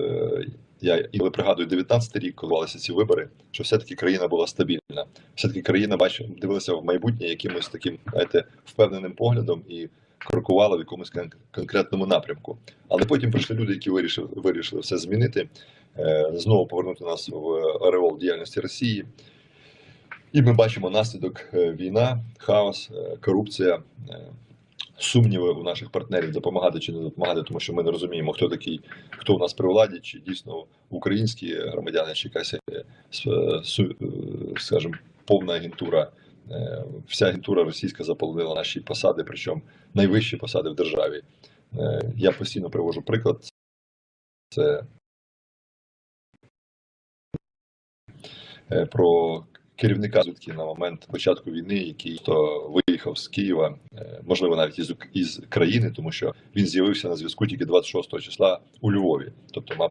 е, я інколи пригадую 19 рік, коли відбувалися ці вибори, що все-таки країна була стабільна. Все-таки країна бачила, дивилася в майбутнє якимось таким, знаєте, впевненим поглядом і крокувала в якомусь кон- конкретному напрямку. Але потім прийшли люди, які вирішили, вирішили все змінити, е, знову повернути нас в ореол діяльності Росії. І ми бачимо наслідок е, війна, хаос, корупція, сумніви у наших партнерів допомагати чи не допомагати, тому що ми не розуміємо, хто такий, хто у нас при владі, чи дійсно українські громадяни, чи якась, е, е, е, скажімо, повна агентура. Вся агентура російська заполонила наші посади, причому найвищі посади в державі. Я постійно привожу приклад. Це про керівника звідки на момент початку війни, який то виїхав з Києва, е, можливо, навіть із, із країни, тому що він з'явився на зв'язку тільки 26 числа у Львові. Тобто, мав